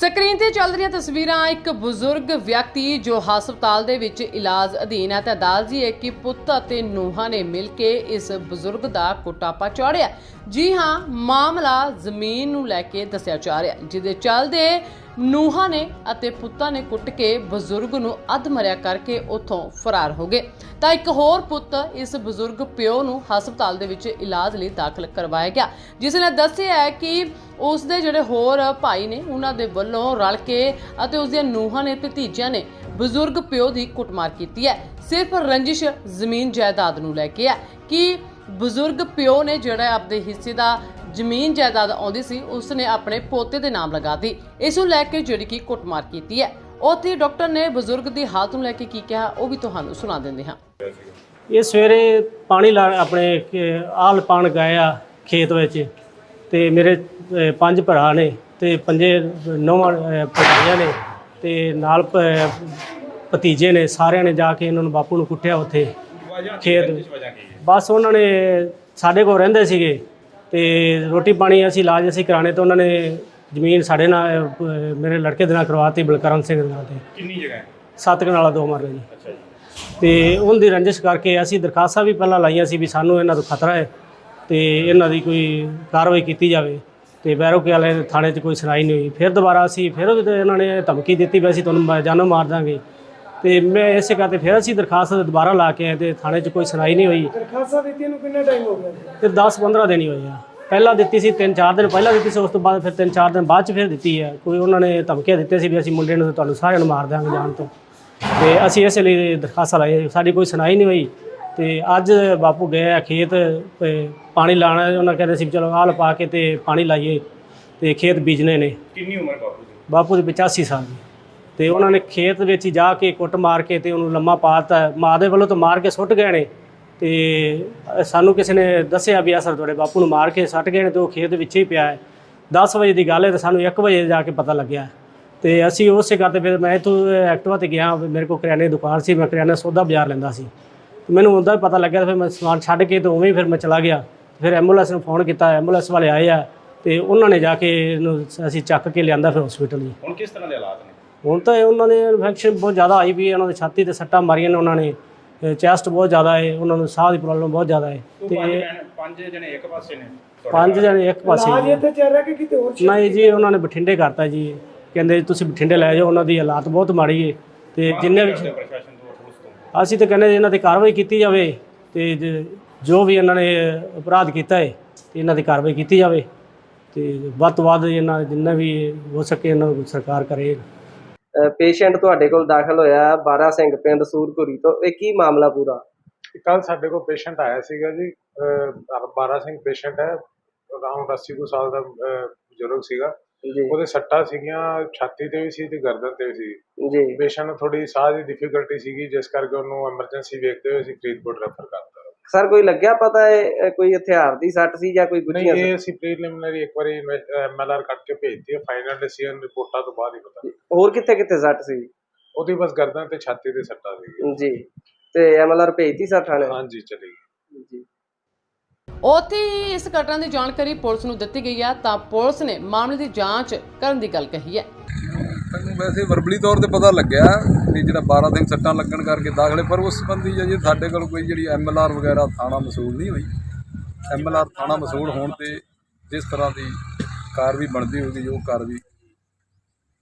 Screen ਤੇ ਚੱਲ ਰਹੀਆਂ ਤਸਵੀਰਾਂ ਇੱਕ ਬਜ਼ੁਰਗ ਵਿਅਕਤੀ ਜੋ ਹਸਪਤਾਲ ਦੇ ਵਿੱਚ ਇਲਾਜ ਅਧੀਨ ਹੈ। ਤਾਂ ਅਦਾਲਤ ਹੈ ਕਿ ਪੁੱਤ ਅਤੇ ਨੂੰਹਾਂ ਨੇ ਮਿਲ ਕੇ ਇਸ ਬਜ਼ੁਰਗ ਦਾ ਕੁੱਟਾਪਾ ਚਾੜਿਆ। ਜੀ ਹਾਂ, ਮਾਮਲਾ ਜ਼ਮੀਨ ਨੂੰ ਲੈ ਕੇ ਦੱਸਿਆ ਜਾ ਰਿਹਾ ਜਿਹਦੇ ਚੱਲਦੇ ਨੂੰਹਾਂ ਨੇ ਅਤੇ ਪੁੱਤਾਂ ਨੇ ਕੁੱਟ ਕੇ ਬਜ਼ੁਰਗ ਨੂੰ ਅਧਮਰਿਆ ਕਰਕੇ ਉੱਥੋਂ ਫਰਾਰ ਹੋ ਗਏ। ਤਾਂ ਇੱਕ ਹੋਰ ਪੁੱਤ ਇਸ ਬਜ਼ੁਰਗ ਪਿਓ ਨੂੰ ਹਸਪਤਾਲ ਦੇ ਵਿੱਚ ਇਲਾਜ ਲਈ ਦਾਖਲ ਕਰਵਾਇਆ ਗਿਆ, ਜਿਸ ਨੇ ਦੱਸਿਆ ਹੈ ਕਿ ਉਸ ਦੇ ਜਿਹੜੇ ਹੋਰ ਭਾਈ ਨੇ, ਉਹਨਾਂ ਦੇ ਵੱਲੋਂ ਰਲ ਕੇ ਅਤੇ ਉਸ ਦੀਆਂ ਨੂੰਹਾਂ ਨੇ ਭਤੀਜਿਆਂ ਨੇ ਬਜ਼ੁਰਗ ਪਿਓ ਦੀ ਕੁੱਟਮਾਰ ਕੀਤੀ ਹੈ। ਸਿਰਫ ਰੰਜਿਸ਼ ਜ਼ਮੀਨ ਜਾਇਦਾਦ ਨੂੰ ਲੈ ਕੇ ਹੈ ਕਿ ਬਜ਼ੁਰਗ ਪਿਓ ਨੇ ਜਿਹੜਾ ਆਪਦੇ ਹਿੱਸੇ ਦਾ ਜ਼ਮੀਨ ਜਾਇਦਾਦ ਆਉਂਦੀ ਸੀ ਉਸ ਨੇ ਆਪਣੇ ਪੋਤੇ ਦੇ ਨਾਮ ਲਗਾਤੀ ਇਸ ਨੂੰ ਲੈ ਕੇ ਜਿਹੜੀ ਕਿ ਕੁੱਟਮਾਰ ਕੀਤੀ ਹੈ। ਉੱਥੇ ਡਾਕਟਰ ਨੇ ਬਜ਼ੁਰਗ ਦੀ ਹਾਲਤ ਨੂੰ ਲੈ ਕੇ ਕੀ ਕਿਹਾ, ਉਹ ਵੀ ਤੁਹਾਨੂੰ ਸੁਣਾ ਦਿੰਦੇ ਹਾਂ। ਇਹ ਸਵੇਰੇ ਪਾਣੀ ਲਾ ਆਪਣੇ ਆਲ ਪਾਣ ਗਏ ਆ ਖੇਤ ਵਿੱਚ ਤੇ ਮੇਰੇ ਅਹ, ਪੰਜ ਭਰਾ ਨੇ ਤੇ ਪੰਜੇ ਨੌਵਾਂ ਭਰਾਈਆਂ ਨੇ ਤੇ ਨਾਲ ਭ- ਭਤੀਜੇ ਨੇ ਸਾਰਿਆਂ ਨੇ ਜਾ ਕੇ ਇਹਨਾਂ ਨੂੰ ਬਾਪੂ ਨੂੰ ਕੁੱਟਿਆ ਉੱਥੇ। ਖੇਤ ਵਿੱਚ। ਬਸ ਉਹਨਾਂ ਨੇ ਸਾਡੇ ਕੋਲ ਰਹਿੰਦੇ ਸੀਗੇ ਤੇ ਰੋਟੀ ਪਾਣੀ ਅਸੀਂ ਇਲਾਜ ਅਸੀਂ ਕਰਾਣੇ ਤੇ ਉਹਨਾਂ ਨੇ ਜ਼ਮੀਨ ਸਾਡੇ ਨਾਲ ਅਹ, ਮੇਰੇ ਲੜਕੇ ਦੇ ਨਾਲ ਕਰਵਾਤੀ ਬਲਕਰਨ ਸਿੰਘ ਦੇ ਨਾਲ ਤੇ। ਕਿੰਨੀ ਜਗ੍ਹਾ ਹੈ? ਸੱਤ ਕਨਾਲਾ ਦੋ ਮਰਲੇ ਜੀ। ਅੱਛਾ ਜੀ। ਤੇ ਉਹਦੀ ਰੰਜਿਸ਼ ਕਰਕੇ ਅਸੀਂ ਦਰਖਾਸਤਾਂ ਵੀ ਪਹਿਲਾਂ ਲਾਈਆਂ ਸੀ ਵੀ ਸਾਨੂੰ ਇਹਨਾਂ ਤੋਂ ਖਤਰਾ ਹੈ ਤੇ ਇਹਨਾਂ ਦੀ ਕੋਈ ਕਾਰਵਾਈ ਕੀਤੀ ਜਾਵੇ। ਤੇ ਬੈਰੋਕੇ ਵਾਲੇ ਥਾਣੇ 'ਚ ਕੋਈ ਸੁਣਾਈ ਨਹੀਂ ਹੋਈ। ਫਿਰ ਦੁਬਾਰਾ ਅਸੀਂ ਫਿਰ ਉਹਦੇ ਇਹਨਾਂ ਨੇ ਧਮਕੀ ਦਿੱਤੀ ਵੀ ਅਸੀਂ ਤੁਹਾਨੂੰ ਮ- ਜਾਨੋਂ ਮਾਰ ਦਾਂਗੇ। ਤੇ ਮੈਂ ਇਸੇ ਕਰਕੇ ਫਿਰ ਅਸੀਂ ਦਰਖਾਸਤ ਦੁਬਾਰਾ ਲਾ ਕੇ ਆਏ ਤੇ ਥਾਣੇ 'ਚ ਕੋਈ ਸੁਣਾਈ ਨਹੀਂ ਹੋਈ। ਦਰਖਾਸਤਾਂ ਦਿੱਤੀਆਂ ਨੂੰ ਕਿੰਨਾ ਟਾਈਮ ਹੋ ਗਿਆ? ਤੇ 10 15 ਦਿਨ ਹੀ ਹੋਏ ਆ। ਪਹਿਲਾਂ ਦਿੱਤੀ ਸੀ 3-4 ਦਿਨ ਪਹਿਲਾਂ ਦਿੱਤੀ ਸੀ ਉਸ ਤੋਂ ਬਾਅਦ ਫਿਰ 3-4 ਦਿਨ ਬਾਅਦ ਚ ਫਿਰ ਦਿੱਤੀ ਹੈ ਕੋਈ ਉਹਨਾਂ ਨੇ ਧਮਕੀਆਂ ਦਿੱਤੀਆਂ ਸੀ ਵੀ ਅਸੀਂ ਮੁੰਡੇ ਨੂੰ ਤੁਹਾਨੂੰ ਸਾਰਿਆਂ ਨੂੰ ਮਾਰ ਦਿਆਂਗੇ ਜਾਣ ਤੋਂ। ਤੇ ਅਸੀਂ ਇਸੇ ਲਈ ਦਰਖਾਸਤ ਲਾਈ ਸਾਡੀ ਕੋਈ ਸੁਣਾਈ ਨਹੀਂ ਹੋਈ। ਤੇ ਅੱਜ ਬਾਪੂ ਗਏ ਆ ਖੇਤ ਤੇ ਪਾਣੀ ਲਾਣਾ ਉਹਨਾਂ ਕਹਿੰਦੇ ਸੀ ਵੀ ਚਲੋ ਆਲ ਪਾ ਕੇ ਤੇ ਪਾਣੀ ਲਾਈਏ ਤੇ ਖੇਤ ਬੀਜਣੇ ਨੇ। ਕਿੰਨੀ ਉਮਰ ਬਾਪੂ ਦੀ? ਬਾਪੂ ਦੀ 85 ਸਾਲ ਦੀ। ਤੇ ਉਹਨਾਂ ਨੇ ਖੇਤ ਵਿੱਚ ਹੀ ਜਾ ਕੇ ਕੁੱਟ ਮਾਰ ਕੇ ਤੇ ਉਹਨੂੰ ਲੰਮਾ ਪਾਤਾ ਮਾਂ ਦੇ ਵੱਲੋਂ ਤਾਂ ਮਾਰ ਕੇ ਸੁੱਟ ਗਏ ਨੇ। ਤੇ ਸਾਨੂੰ ਕਿਸੇ ਨੇ ਦੱਸਿਆ ਵੀ ਅਸਰ ਤੁਹਾਡੇ ਬਾਪੂ ਨੂੰ ਮਾਰ ਕੇ ਸੁੱਟ ਗਏ ਨੇ ਤੇ ਉਹ ਖੇਤ ਵਿੱਚ ਹੀ ਪਿਆ ਹੈ। 10 ਵਜੇ ਦੀ ਗੱਲ ਹੈ ਤੇ ਸਾਨੂੰ 1 ਵਜੇ ਜਾ ਕੇ ਪਤਾ ਲੱਗਿਆ ਤੇ ਅਸੀਂ ਉਸੇ ਕਰਦੇ ਫਿਰ ਮੈਂ ਇੱਥੋਂ ਐਕਟਿਵਾ ਤੇ ਗਿਆ। ਮੇਰੇ ਕੋਲ ਕਰਿਆਨੇ ਦੀ ਦੁਕਾਨ ਸੀ। ਮੈਂ ਕਰਿਆਨਾ ਸੌਦਾ ਬਾਜ਼ਾਰ ਲੈਂਦਾ ਸੀ। ਤੇ ਮੈਨੂੰ ਉਹਦਾ ਵੀ ਪਤਾ ਲੱਗਿਆ ਫਿਰ ਮੈਂ ਸਮਾਨ ਛੱਡ ਕੇ ਤੇ ਉਵੇਂ ਹੀ ਫਿਰ ਮੈਂ ਚਲਾ ਗਿਆ। ਫਿਰ ਐਂਬੂਲੈਂਸ ਨੂੰ ਫੋਨ ਕੀਤਾ ਐਂਬੂਲੈਂਸ ਵਾਲੇ ਆਏ ਆ ਤੇ ਉਹਨਾਂ ਨੇ ਜਾ ਕੇ ਇਹਨੂੰ ਅਸੀਂ ਚੱਕ ਕੇ ਲਿਆਂਦਾ ਫਿਰ ਹਸਪੀਟਲ ਜੀ। ਹੁਣ ਕਿਸ ਤਰ੍ਹਾਂ ਦੇ ਹਾਲਾਤ ਨੇ? ਹੁਣ ਤਾਂ ਇਹ ਉਹਨਾਂ ਦੇ ਇਨਫੈਕਸ਼ਨ ਬਹੁਤ ਜ਼ਿਆਦਾ ਆਈ ਵੀ ਉਹਨਾਂ ਦੀ ਛਾਤੀ ਤੇ ਸੱਟਾਂ ਮਾਰੀਆਂ ਨੇ ਉਹਨਾਂ ਨੇ ਚੈਸਟ ਬਹੁਤ ਜ਼ਿਆਦਾ ਹੈ ਉਹਨਾਂ ਨੂੰ ਸਾਹ ਦੀ ਪ੍ਰੋਬਲਮ ਬਹੁਤ ਜ਼ਿਆਦਾ ਹੈ। ਤੂੰ ਪੰਜ ਜਣੇ ਇੱਕ ਪਾਸੇ ਨੇ ਪੰਜ। ਜਣੇ ਇੱਕ ਪਾਸੇ ਨੇ। ਇੱਥੇ ਚੱਲ ਰਿਹਾ ਕਿ ਕਿਤੇ ਹੋਰ ਨਹੀਂ ਜੀ ਉਹਨਾਂ ਨੇ ਬਠਿੰਡੇ ਕਰਤਾ ਜੀ। ਕਹਿੰਦੇ ਤੁਸੀਂ ਬਠਿੰਡੇ ਲੈ ਜਾਓ ਉਹਨਾਂ ਦੀ ਹਾਲਾਤ ਬਹੁਤ ਮਾੜੀ ਹੈ। ਤੇ ਜਿੰਨੇ ਵੀ ਤੋਂ ਤੋਂ ਅਸੀਂ ਤਾਂ ਕਹਿੰਦੇ ਇਹਨਾਂ ਤੇ ਕਾਰਵਾਈ ਕੀਤੀ ਜਾਵੇ ਤੇ ਜ- ਜੋ ਵੀ ਇਹਨਾਂ ਨੇ ਅਪਰਾਧ ਕੀਤਾ ਹੈ ਤੇ ਇਹਨਾਂ ਦੀ ਕਾਰਵਾਈ ਕੀਤੀ ਜਾਵੇ ਤੇ ਵੱਧ ਤੋਂ ਵੱਧ ਇਹਨਾਂ ਜਿੰਨਾ ਵੀ ਹੋ ਸਕੇ ਇਹਨਾਂ ਨੂੰ ਸਰਕਾਰ ਕਰੇ। ਪੇਸ਼ੈਂਟ ਤੁਹਾਡੇ ਕੋਲ ਦਾਖਲ ਹੋਇਆ ਬਾਰਾ ਸਿੰਘ ਪਿੰਡ ਸੂਰਪੁਰੀ ਤੋਂ। ਇਹ ਕੀ ਮਾਮਲਾ ਪੂਰਾ? ਕੱਲ ਸਾਡੇ ਕੋਲ ਪੇਸ਼ੈਂਟ ਆਇਆ ਸੀਗਾ ਜੀ ਅਹ, ਬਾਰਾ ਸਿੰਘ ਪੇਸ਼ੈਂਟ ਹੈ ਅਰਾਊਂਡ 80 ਕੁ ਸਾਲ ਦਾ ਅਹ, ਬਜ਼ੁਰਗ ਸੀਗਾ। ਜੀ। ਉਹਦੇ ਸੱਟਾਂ ਸੀਗੀਆਂ ਛਾਤੀ ਤੇ ਵੀ ਸੀ ਤੇ ਗਰਦਨ ਤੇ ਵੀ ਸੀ। ਜੀ। ਪੇਸ਼ੈਂਟ ਨੂੰ ਥੋੜੀ ਸਾਹ ਦੀ ਡਿਫਿਕਲਟੀ ਸੀਗੀ ਜਿਸ ਕਰਕੇ ਉਹਨੂੰ ਐਮਰਜੈਂਸੀ ਵੇਖਦੇ ਹੋਏ ਅਸੀਂ ਫਰੀਦਕੋਟ ਰੈਫਰ ਕਰਤਾ। ਸਰ ਕੋਈ ਲੱਗਿਆ ਪਤਾ ਹੈ ਕੋਈ ਹਥਿਆਰ ਦੀ ਸੱਟ ਸੀ ਜਾਂ ਕੋਈ ਨਹੀਂ ਗੁੱਝੀਆਂ ਇਹ ਅਸੀਂ ਪ੍ਰੀਲਿਮਿਨਰੀ ਇੱਕ ਵਾਰੀ ਐਮਐਲਆਰ ਕੱਟ ਕੇ ਭੇਜਤੀ ਹੈ ਫਾਈਨਲ ਡਿਸੀਜਨ ਰਿਪੋਰਟਾਂ ਤੋਂ ਬਾਅਦ ਹੀ ਪਤਾ ਹੋਰ ਕਿੱਥੇ ਕਿੱਥੇ ਸੱਟ ਸੀ? ਉਹਦੀ ਬਸ ਗਰਦਨ ਤੇ ਛਾਤੀ ਤੇ ਸੱਟਾਂ ਸੀਗੀ ਜੀ। ਤੇ ਐਮਐਲਆਰ ਭੇਜਤੀ ਸਰ ਥਾਣੇ ਹਾਂਜੀ ਚਲੀ ਗਈ। ਉੱਥੇ ਹੀ ਇਸ ਘਟਨਾ ਦੀ ਜਾਣਕਾਰੀ ਪੁਲਿਸ ਨੂੰ ਦਿੱਤੀ ਗਈ ਹੈ ਤਾਂ ਪੁਲਿਸ ਨੇ ਮਾਮਲੇ ਦੀ ਜਾਂਚ ਕਰਨ ਦੀ ਗੱਲ ਕਹੀ ਹੈ। ਮੈਨੂੰ ਵੈਸੇ ਵਰਬਲੀ ਤੌਰ ਤੇ ਪਤਾ ਲੱਗਿਆ ਵੀ ਜਿਹੜਾ 12 ਦਿਨ ਸੱਟਾਂ ਲੱਗਣ ਕਰਕੇ ਦਾਖਲੇ ਪਰ ਉਸ ਸੰਬੰਧੀ ਜੀ ਸਾਡੇ ਕੋਲ ਕੋਈ ਜਿਹੜੀ ਐਮਐਲਆਰ ਵਗੈਰਾ ਥਾਣਾ ਮਸੂਲ ਨਹੀਂ ਹੋਈ। ਐਮਐਲਆਰ ਥਾਣਾ ਮਸੂਲ ਹੋਣ ਤੇ ਜਿਸ ਤਰ੍ਹਾਂ ਦੀ ਕਾਰਵਾਈ ਬਣਦੀ ਹੋਊਗੀ ਜੋ ਕਾਰਵਾਈ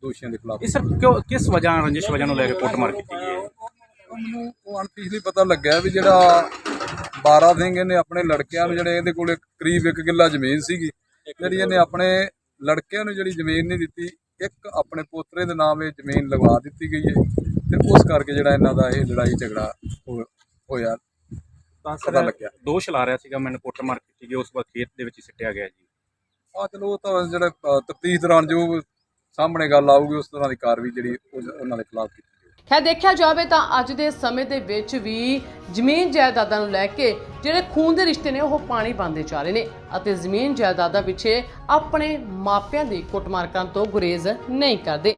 ਦੋਸ਼ੀਆਂ ਦੇ ਖਿਲਾਫ ਇਹ ਸਰ ਕਿਉਂ ਕਿਸ ਵਜ੍ਹਾ ਰੰਜਿਸ਼ ਵਜ੍ਹਾ ਨੂੰ ਲੈ ਕੇ ਕੁੱਟਮਾਰ ਕੀਤੀ ਗਈ ਹੈ? ਮੈਨੂੰ ਉਹ ਅਣਪੀਛਲੀ ਪਤਾ ਲੱਗਿਆ ਵੀ ਜਿਹੜਾ 12 ਸਿੰਘ ਇਹਨੇ ਆਪਣੇ ਲੜਕਿਆਂ ਨੂੰ ਜਿਹੜੇ ਇਹਦੇ ਕੋਲ ਕਰੀਬ 1 ਕਿੱਲਾ ਜ਼ਮੀਨ ਸੀਗੀ ਜਿਹੜੀ ਇਹਨੇ ਆਪਣੇ ਲੜਕਿਆਂ ਨੂੰ ਜਿਹੜੀ ਜ਼ਮੀਨ ਨਹੀਂ ਦਿੱਤੀ ਇੱਕ ਆਪਣੇ ਪੋਤਰੇ ਦੇ ਨਾਮ ਇਹ ਜ਼ਮੀਨ ਲਗਵਾ ਦਿੱਤੀ ਗਈ ਹੈ ਤੇ ਉਸ ਕਰਕੇ ਜਿਹੜਾ ਇਹਨਾਂ ਦਾ ਇਹ ਲੜਾਈ ਝਗੜਾ ਹੋਇਆ ਤਾਂ ਪਤਾ ਲੱਗਿਆ। ਦੋਸ਼ ਲਾ ਰਿਹਾ ਸੀਗਾ ਮੈਨੂੰ ਕੁੱਟਮਾਰ ਕੀਤੀ ਗਈ ਉਸ ਤੋਂ ਬਾਅਦ ਖੇਤ ਦੇ ਵਿੱਚ ਹੀ ਸਿੱਟਿਆ ਗਿਆ ਜੀ ਆ ਚਲੋ ਉਹ ਤਾਂ ਜਿਹੜੇ ਤਫਤੀਸ਼ ਦੌਰਾਨ ਜੋ ਸਾਹਮਣੇ ਗੱਲ ਆਊਗੀ ਉਸ ਤਰ੍ਹਾਂ ਦੀ ਕਾਰਵਾਈ ਜਿਹੜੀ ਉਹ- ਉਹਨਾਂ ਦੇ ਖਿਲਾਫ ਕੀਤੀ ਖੈਰ, ਦੇਖਿਆ ਜਾਵੇ ਤਾਂ ਅੱਜ ਦੇ ਸਮੇਂ ਦੇ ਵਿੱਚ ਵੀ ਜ਼ਮੀਨ ਜਾਇਦਾਦਾਂ ਨੂੰ ਲੈ ਕੇ ਜਿਹੜੇ ਖੂਨ ਦੇ ਰਿਸ਼ਤੇ ਨੇ, ਉਹ ਪਾਣੀ ਪਾਉਂਦੇ ਜਾ ਰਹੇ ਨੇ ਅਤੇ ਜ਼ਮੀਨ ਜਾਇਦਾਦਾਂ ਪਿੱਛੇ ਆਪਣੇ ਮਾਪਿਆਂ ਦੀ ਕੁੱਟਮਾਰ ਕਰਨ ਤੋਂ ਗੁਰੇਜ਼ ਨਹੀਂ ਕਰਦੇ।